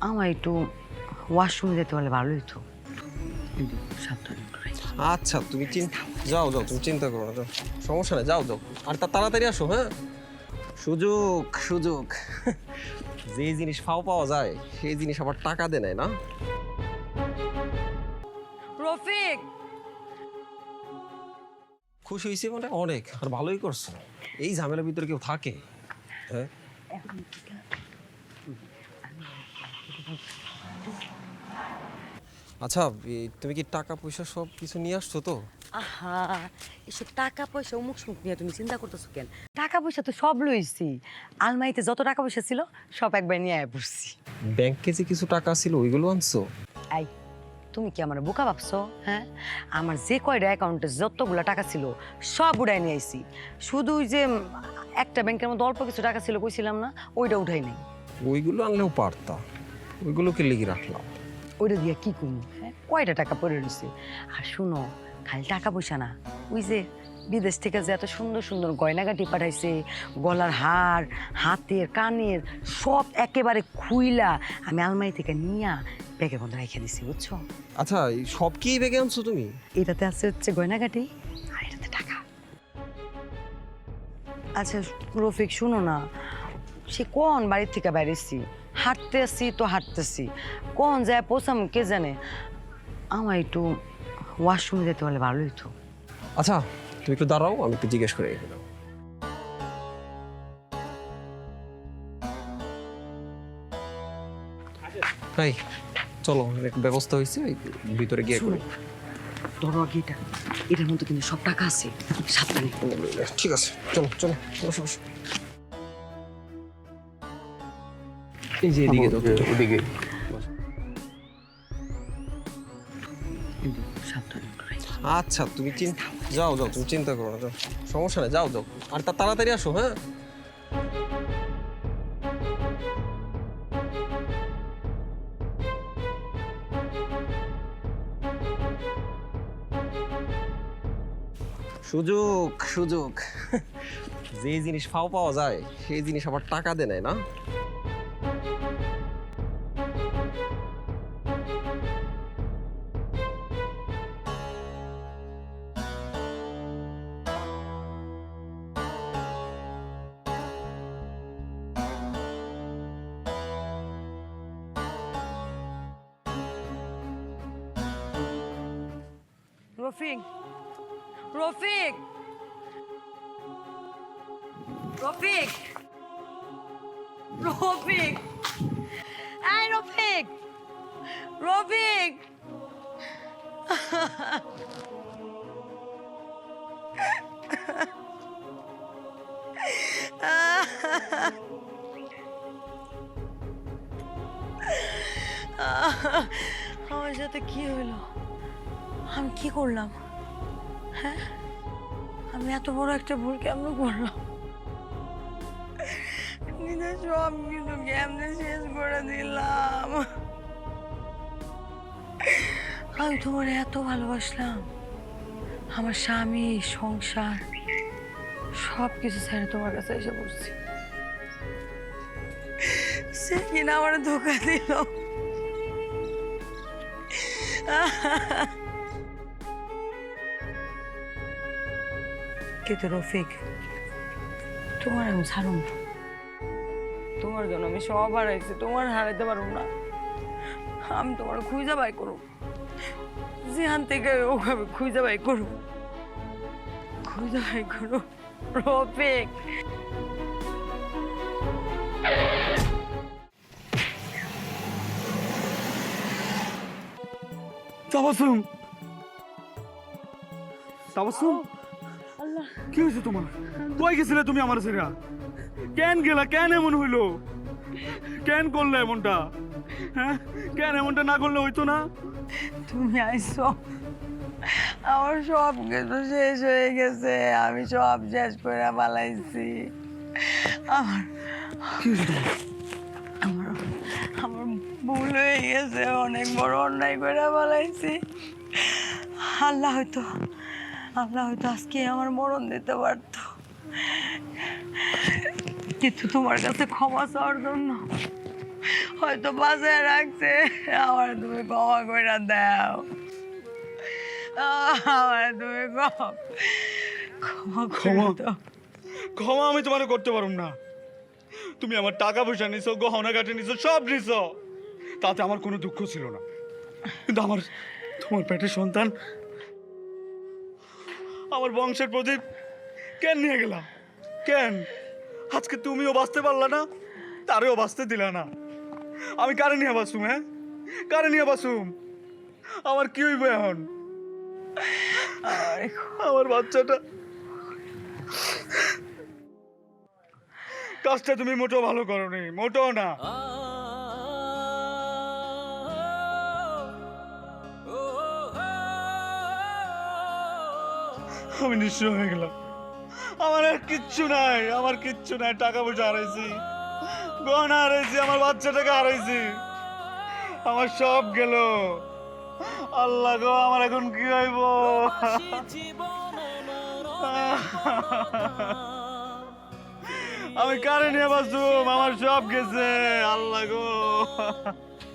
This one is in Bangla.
আমার একটু ওয়াশরুমে যেতে পারলে ভালো হতো কিন্তু সাবধানে একটু আচ্ছা তুমি চিন্তা যাও যাও তুমি চিন্তা করো না সমস্যা নেই যাও যাও। আর তা তাড়াতাড়ি আসো হ্যাঁ? সুযোগ সুযোগ। যে জিনিস ফাও পাওয়া যায় সেই জিনিস আবার টাকা দে নেয় না? রফিক! খুশি হয়েছে মানে অনেক আর ভালোই করছ। এই ঝামেলার ভিতরে কেউ থাকে হ্যাঁ? আচ্ছা তুমি কি টাকা পয়সা সব কিছু নিয়ে আসছো তো? আহা এসব টাকা পয়সা অমুক সুমুক নিয়ে তুমি চিন্তা করতেছো কেন? টাকা পয়সা তো সব লইছি। আলমারিতে যত টাকা পয়সা ছিল সব একবার নিয়ে আয় পড়ছি। ব্যাংকে যে কিছু টাকা ছিল ওইগুলো আনছো? আই তুমি কি আমার বোকা ভাবছ হ্যাঁ? আমার যে কয়টা অ্যাকাউন্টে যতগুলো টাকা ছিল সব উঠাই নিয়ে আইছি। শুধু ওই যে একটা ব্যাংকের মধ্যে অল্প কিছু টাকা ছিল কইছিলাম না ওইটা উঠাই নাই। ওইগুলো আনলেও পারতা। ওইগুলোকে লেগে রাখলাম। ওইটা দিয়ে কি করব? হ্যাঁ কয়টা টাকা পড়ে রয়েছে? আর শুনো খালি টাকা পয়সা না। ওই যে বিদেশ থেকে যে এত সুন্দর সুন্দর গয়নাগাটি পাঠাইছে গলার হার হাতের কানের সব একেবারে খুইলা আমি আলমারি থেকে নিয়া ব্যাগের মধ্যে রেখে দিছি বুঝছ? আচ্ছা এই সব কি ব্যাগে আনছো তুমি? এটাতে আছে হচ্ছে গয়নাগাটি আর এটাতে টাকা। আচ্ছা রফিক শুনো না সে কোন বাড়ির থেকে বাইরেছি হাঁটতে আসছি তো হাঁটতেছি। কোন যায় পৌঁছাম কে জানে? আমার একটু ওয়াশরুমে যেতে হলে ভালো হতো আচ্ছা তুমি একটু দাঁড়াও আমি একটু জিজ্ঞেস করে গেলাম এই চলো একটা ব্যবস্থা হয়েছে ভিতরে গিয়ে করি ধরো আগে এটা? এটার মধ্যে কিন্তু সব টাকা আছে। সাবধানে। ঠিক আছে চলো চলো বসো। এই যে এদিকে তো। এদিকে। একটু রাখি। আচ্ছা তুমি চিন্তা যাও যাও, তুমি চিন্তা করো না, যাও। সমস্যা নেই, যাও যাও। আর তা তাড়াতাড়ি আসো হ্যাঁ? সুযোগ সুযোগ। যে জিনিস ফাও পাওয়া যায়, সেই জিনিস আবার টাকা দে নেয় না? রফিক রফিক রফিক রফিক এই রফিক রফিক আমার সাথে কি হইল আমি কি করলাম? হ্যাঁ? আমি এত বড় একটা ভুল কেমন করলাম? সব কিছু কেমনে শেষ করে দিলাম? আমি তোমার এত ভালোবাসলাম। আমার স্বামী, সংসার সব কিছু ছেড়ে তোমার কাছে এসে পড়ছি। সে কিনা আমার ধোকা দিল। কিন্তু রফিক? তোমার আমি ছাড়ুন না। তোমার জন্য আমি সব হারাইছি, তোমার হারাইতে পারব না। আমি তোমার খুঁজে বাই করব যেখান থেকে আমি খুঁজে বাই করব খুঁজে বাই করব রফিক। তাবাসুম। তাবাসুম। কি হয়েছে তোমার? কই গেছিলে তুমি আমার সেরা কেন গেলা? কেন এমন হইল? কেন করলে এমনটা? হ্যাঁ? কেন এমনটা না করলে হইতো না? তুমি আইসো আমার সব কিছু শেষ হয়ে গেছে। আমি সব শেষ করে পালাইছি। আমার আমার আমার ভুল হয়ে গেছে। অনেক বড় অন্যায় করে পালাইছি। আল্লাহ হয়তো আল্লাহ হয়তো আজকে আমার মরণ দিতে পারতো। কিন্তু তোমার কাছে ক্ষমা চাওয়ার জন্য হয়তো বাসায় রাখছে। আমার তুমি ক্ষমা করে দাও। আমার তুমি ক্ষমা ক্ষমা ক্ষমা। আমি তোমার করতে পারুম না। তুমি আমার টাকা পয়সা নিছো গহনা কাটে নিছো সব নিছো। তাতে আমার কোনো দুঃখ ছিল না। কিন্তু আমার তোমার পেটে সন্তান আমার বংশের প্রদীপ। কেন নিয়ে গেলাম? কেন? আজকে তুমিও বাঁচতে পারলা না, তারেও বাঁচতে দিলা না। আমি কারে নিয়ে বাসুম হ্যাঁ? কারে নিয়ে বাসুম আমার কি হইবে এখন? আমার বাচ্চাটা। কাজটা তুমি মোটেও ভালো করো নি মোটেও না। আমি নিঃস্ব হয়ে গেলাম। আমার আর কিচ্ছু নাই, আমার কিচ্ছু নাই, টাকা পয়সা হারাইছি। গহনা হারাইছি, আমার বাচ্চাটাকে হারাইছি। আমার সব গেল। আল্লাহ গো, আমার এখন কি হইব? আমি কারে নিয়ে বাসুম আমার সব গেছে, আল্লাহ গো।